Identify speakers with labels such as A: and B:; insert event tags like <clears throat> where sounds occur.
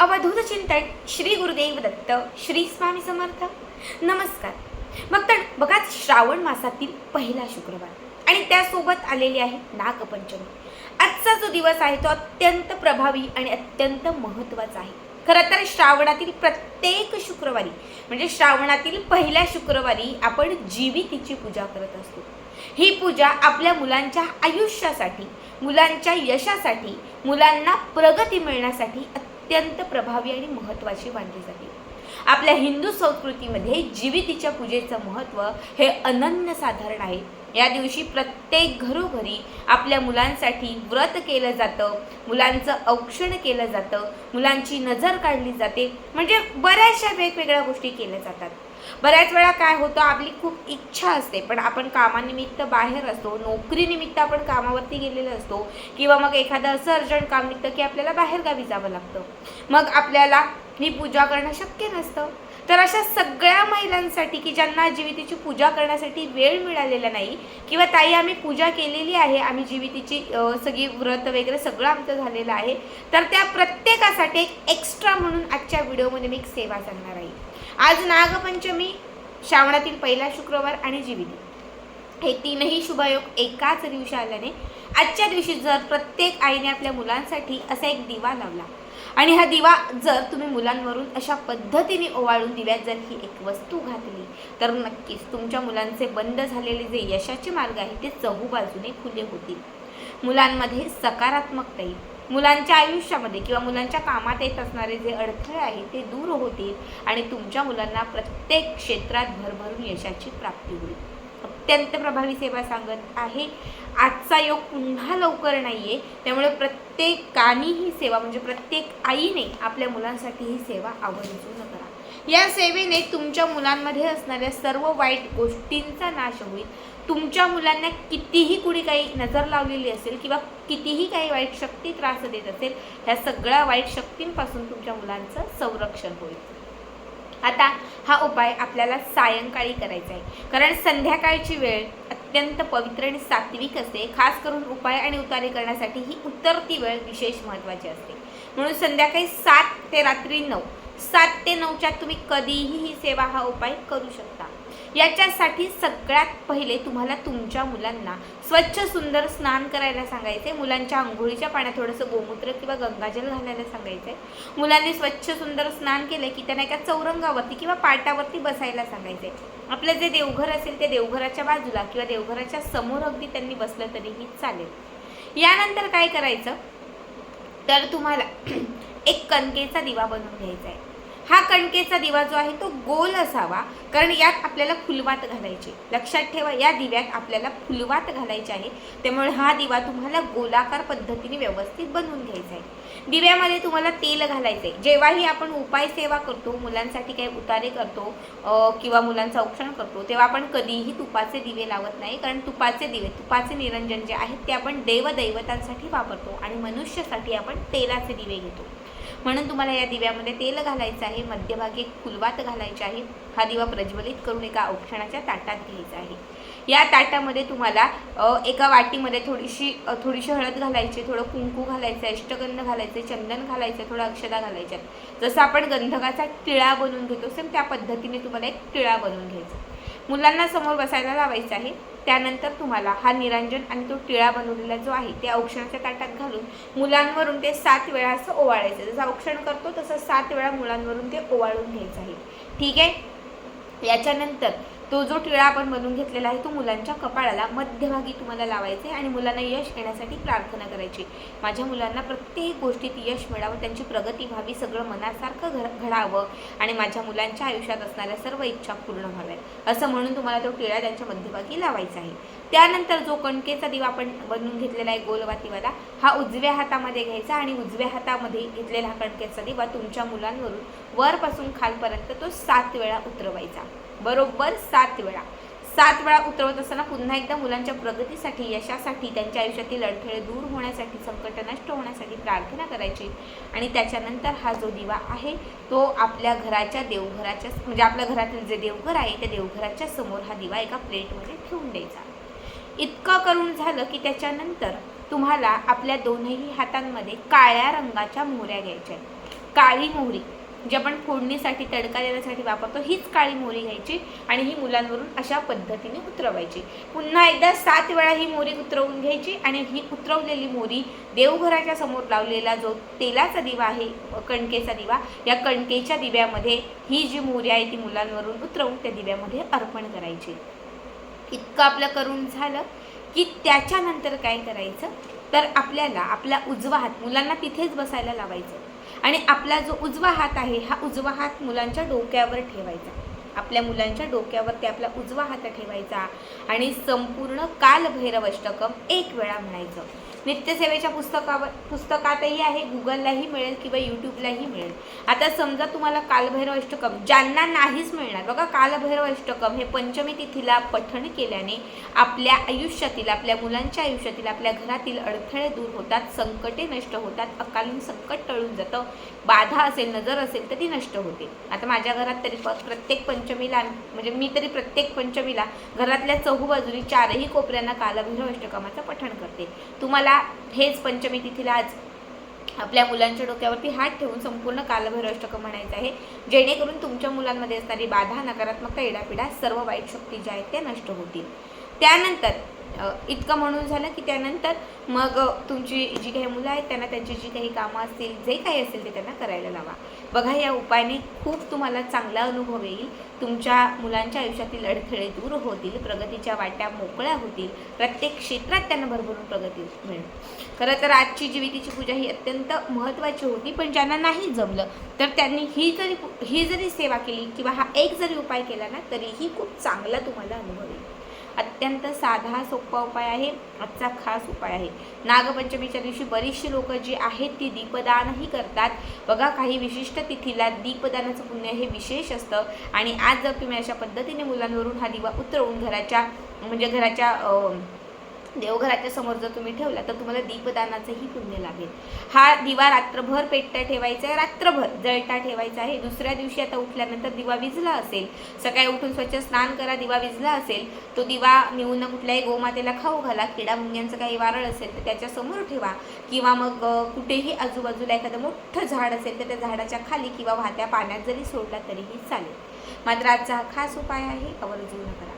A: अवधूत चिंतन श्री गुरुदेव दत्त श्री स्वामी समर्थ. नमस्कार. मग तर बघा श्रावण मासातील पहिला शुक्रवार आणि त्यासोबत आलेली आहे नागपंचमी. आजचा जो दिवस आहे तो अत्यंत प्रभावी आणि अत्यंत महत्त्वाचा आहे. खरं तर श्रावणातील प्रत्येक शुक्रवारी म्हणजे श्रावणातील पहिल्या शुक्रवारी आपण जीवितीची पूजा करत असतो. ही पूजा आपल्या मुलांच्या आयुष्यासाठी मुलांच्या यशासाठी मुलांना प्रगती मिळण्यासाठी अत्यंत प्रभावी आणि महत्त्वाची मानली जाते. आपल्या हिंदू संस्कृतीमध्ये जीवितीच्या पूजेचं महत्त्व हे अनन्यसाधारण आहे. या दिवशी प्रत्येक घरोघरी आपल्या मुलांसाठी व्रत केलं जातं मुलांचं औक्षण केलं जातं मुलांची नजर काढली जाते. म्हणजे बऱ्याचशा वेगवेगळ्या गोष्टी केल्या जातात. बऱ्याच वेळा काय होतं आपली खूप इच्छा असते पण आपण कामानिमित्त बाहेर असतो नोकरीनिमित्त आपण कामावरती गेलेलो असतो किंवा मग एखादं असं अर्जंट काम निघतं की आपल्याला बाहेरगावी जावं लागतं. मग आपल्याला ही पूजा करणं शक्य नसतं. तर अशा सगळ्या महिलांसाठी की ज्यांना जीवितीची पूजा करण्यासाठी वेळ मिळालेला नाही किंवा ताई आम्ही पूजा केलेली आहे आम्ही जीवितीची सगळी व्रत वगैरे सगळं आमचं झालेलं आहे तर त्या प्रत्येकासाठी एक एक्स्ट्रा म्हणून आजच्या व्हिडिओमध्ये मी एक सेवा सांगणार आहे. आज नागपंचमी श्रावणातील पहिला शुक्रवार आणि जीविनी हे तीनही शुभयोग एकाच दिवशी आल्याने आजच्या दिवशी जर प्रत्येक आईने आपल्या मुलांसाठी असा एक दिवा लावला आणि हा दिवा जर तुम्ही मुलांवरून अशा पद्धतीने ओवाळून दिव्यात जर ही एक वस्तू घातली तर नक्कीच तुमच्या मुलांचे बंद झालेले जे यशाचे मार्ग आहेत ते चहू बाजूने खुले होतील. मुलांमध्ये सकारात्मकता येईल मुलांच्या आयुष्यामध्ये किंवा मुलांच्या कामात येत असणारे जे अडथळे आहेत ते दूर होतील आणि तुमच्या मुलांना प्रत्येक क्षेत्रात भरभरून यशाची प्राप्ती होईल. अत्यंत प्रभावी सेवा सांगत आहे. आजचा योग पुन्हा लवकर नाही आहे त्यामुळे प्रत्येकाने ही सेवा म्हणजे प्रत्येक आईने आपल्या मुलांसाठी ही सेवा आवर्जून करा. या सेवेने तुमच्या मुलांमध्ये असणाऱ्या सर्व वाईट गोष्टींचा नाश होईल. तुमच्या मुलांना कितीही कुणी काही नजर लावलेली असेल किंवा कितीही काही वाईट शक्ती त्रास देत असेल ह्या सगळ्या वाईट शक्तींपासून तुमच्या मुलांचं संरक्षण होईल. आता हा उपाय आपल्याला सायंकाळी करायचा आहे. कारण संध्याकाळची वेळ अत्यंत पवित्र आणि सात्विक असते. खास करून उपाय आणि उतारे करण्यासाठी ही उतरती वेळ विशेष महत्त्वाची असते. म्हणून संध्याकाळी सात ते रात्री नऊ सात ते नऊच्या तुम्ही कधीही ही सेवा हा उपाय करू शकता. याच्यासाठी सगळ्यात पहिले तुम्हाला तुमच्या मुलांना स्वच्छ सुंदर स्नान करायला सांगायचे मुलांच्या आंघोळीच्या पाण्यात थोडंसं गोमूत्र किंवा गंगाजल घालायला सांगायचं आहे मुलांनी स्वच्छ सुंदर स्नान केलं की त्यांना एका चौरंगावरती किंवा पाटावरती बसायला सांगायचे आपलं जे देवघर असेल ते देवघराच्या बाजूला किंवा देवघराच्या समोर अगदी त्यांनी बसलं तरीही चालेल. यानंतर काय करायचं? तर तुम्हाला <clears throat> एक कणकेचा दिवा बनवून घ्यायचा आहे हा कणकेचा दिवा जो आहे तो गोल असावा. कारण यात आपल्याला फुलवात घालायची. लक्षात ठेवा या दिव्यात आपल्याला फुलवात घालायची आहे. त्यामुळे हा दिवा तुम्हाला गोलाकार पद्धतीने व्यवस्थित बनवून घ्यायचा आहे. दिव्यामध्ये तुम्हाला तेल घालायचं आहे जेव्हाही आपण उपाय सेवा करतो मुलांसाठी काही उतारे करतो किंवा मुलांचं औक्षण करतो तेव्हा आपण कधीही तुपाचे दिवे लावत नाही. कारण तुपाचे दिवे तुपाचे निरंजन जे आहेत ते आपण देवदैवतांसाठी वापरतो आणि मनुष्यासाठी आपण तेलाचे दिवे घेतो. म्हणून तुम्हाला या दिव्यामध्ये तेल घालायचं आहे मध्यभागी एक फुलवात घालायची आहे. हा दिवा प्रज्वलित करून एका औक्षणाच्या ताटात घ्यायचा आहे. या ताटामध्ये तुम्हाला एका वाटीमध्ये थोडीशी थोडीशी हळद घालायची थोडं कुंकू घालायचं अष्टगंध घालायचे चंदन घालायचं थोडं अक्षदा घालायच्या. जसं आपण गंधकाचा टिळा बनवून घेतो सेम त्या पद्धतीने तुम्हाला एक टिळा बनवून घ्यायचा मुलांना समोर बसायला लावायचं आहे. त्यानंतर तुम्हाला हा निरंजन आणि तो टिळा बनवलेला जो आहे ते औक्षणाच्या ताटात घालून मुलांवरून ते सात वेळा असं ओवाळायचं. जसं औक्षण करतो तसं सात वेळा मुलांवरून ते ओवाळून घ्यायचं आहे. ठीक आहे? याच्यानंतर तो जो टिळा आपण बनवून घेतलेला आहे तो मुलांच्या कपाळाला मध्यभागी तुम्हाला लावायचे आणि मुलांना यश येण्यासाठी प्रार्थना करायची. माझ्या मुलांना प्रत्येक गोष्टीत यश मिळावं त्यांची प्रगती व्हावी सगळं मनासारखं घड घडावं आणि माझ्या मुलांच्या आयुष्यात असणाऱ्या सर्व इच्छा पूर्ण व्हाव्यात. असं म्हणून तुम्हाला तो टिळा त्यांच्या मध्यभागी लावायचा आहे. त्यानंतर जो कणकेचा दिवा आपण बनवून घेतलेला आहे गोलवातीवाला हा उजव्या हातामध्ये घ्यायचा आणि उजव्या हातामध्ये घेतलेला हा कणकेचा दिवा तुमच्या मुलांवरून वरपासून खालपर्यंत तो सात वेळा उतरवायचा. बरोबर सात वेळा. सात वेळा उतरवत असताना पुन्हा एकदा मुलांच्या प्रगतीसाठी यशासाठी त्यांच्या आयुष्यातील अडथळे दूर होण्यासाठी संकट नष्ट होण्यासाठी प्रार्थना करायची. आणि त्याच्यानंतर हा जो दिवा आहे तो आपल्या घराच्या देवघराच्या म्हणजे आपल्या घरातील जे देवघर आहे त्या देवघराच्या समोर हा दिवा एका प्लेटमध्ये ठेवून द्यायचा. इतकं करून झालं की त्याच्यानंतर तुम्हाला आपल्या दोनही हातांमध्ये काळ्या रंगाच्या मोहऱ्या घ्यायच्या काळी मोहरी जी आपण फोडणीसाठी तडका देण्यासाठी वापरतो हीच काळी मोहरी घ्यायची आणि ही मुलांवरून अशा पद्धतीने उतरवायची. पुन्हा एकदा सात वेळा ही मोहरी उतरवून घ्यायची आणि ही उतरवलेली मोहरी देवघराच्या समोर लावलेला जो तेलाचा दिवा आहे कणकेचा दिवा या कणकेच्या दिव्यामध्ये ही जी मोहरी आहे ती मुलांवरून उतरवून त्या दिव्यामध्ये अर्पण करायची. इतकं आपलं करून झालं की त्याच्यानंतर काय करायचं? तर आपल्याला आपला उजवा हात मुलांना तिथेच बसायला लावायचं. आणि आपला जो उजवा हात आहे हा उजवा हात मुलांच्या डोक्यावर ठेवायचा. आपल्या मुलांच्या डोक्यावरती आपला उजवा हात ठेवायचा आणि संपूर्ण कालभैरव अष्टकम एक वेळा म्हणायचं. नित्यसेवेच्या पुस्तकावर पुस्तकातही आहे गुगललाही मिळेल किंवा यूट्यूबलाही मिळेल. आता समजा तुम्हाला कालभैरव अष्टकम ज्यांना नाहीच मिळणार बघा कालभैरव अष्टकम हे पंचमी तिथीला पठण केल्याने आपल्या आयुष्यातील आपल्या मुलांच्या आयुष्यातील आपल्या घरातील अडथळे दूर होतात संकटे नष्ट होतात अकालीन संकट टळून जातं बाधा असेल नजर असेल तर ती नष्ट होते. आता माझ्या घरात तरी प्रत्येक पंचमीला म्हणजे मी तरी प्रत्येक पंचमीला घरातल्या चहूबाजूनी चारही कोपऱ्यांना कालभैरव अष्टकमाचं पठण करते. तुम्हाला हेच पंचमी तिथीला आज आपल्या मुलांच्या डोक्यावरती हात ठेवून संपूर्ण कालभैरव अष्टकम म्हणायचं आहे. जेणेकरून तुमच्या मुलांमध्ये असणारी बाधा नकारात्मकता इडापिडा सर्व वाईट शक्ती ज्या आहेत त्या नष्ट होतील. त्यानंतर इतकं म्हणून झालं की त्यानंतर मग तुमची जी काही मुलं आहेत त्यांना त्यांची जी काही कामं असतील जे काही असेल ते त्यांना करायला लावा. बघा या उपायाने खूप तुम्हाला चांगला अनुभव येईल. तुमच्या मुलांच्या आयुष्यातील अडथळे दूर होतील प्रगतीच्या वाट्या मोकळ्या होतील प्रत्येक क्षेत्रात त्यांना भरभरून प्रगती मिळेल. खरं तर आजची जीवितीची पूजा ही अत्यंत महत्त्वाची होती पण ज्यांना नाही जमलं तर त्यांनी ही जरी ही जरी सेवा केली किंवा हा एक जरी उपाय केला ना तरीही खूप चांगला तुम्हाला अनुभव येईल. अत्यंत साधा सोपा उपाय आहे. आजचा खास उपाय आहे. नागपंचमीच्या दिवशी बरीचशी लोक जी आहेत ती दीपदानही करतात. बघा काही विशिष्ट तिथीला दीपदानाचं पुण्य हे विशेष असतं. आणि आज जर तुम्ही अशा पद्धतीने मुलांवरून हा दिवा उतरवून घराच्या म्हणजे घराच्या देवघराच्या समोर जर तुम्ही ठेवला तर तुम्हाला दीपदानाचंही पुण्य लागेल. हा दिवा रात्रभर पेटता ठेवायचा आहे रात्रभर जळता ठेवायचा आहे. दुसऱ्या दिवशी आता उठल्यानंतर दिवा विजला असेल सकाळी उठून स्वच्छ स्नान करा दिवा विजला असेल तो दिवा नेऊन कुठल्याही गोमातेला खाऊ घाला किडा मुंग्यांचं काही वारळ असेल तर त्याच्यासमोर ठेवा. किंवा मग कुठेही आजूबाजूला एखादं मोठं झाड असेल तर त्या झाडाच्या खाली किंवा वाहत्या पाण्यात जरी सोडला तरीही चालेल. मात्र आजचा हा खास उपाय आहे आवर्जून करा.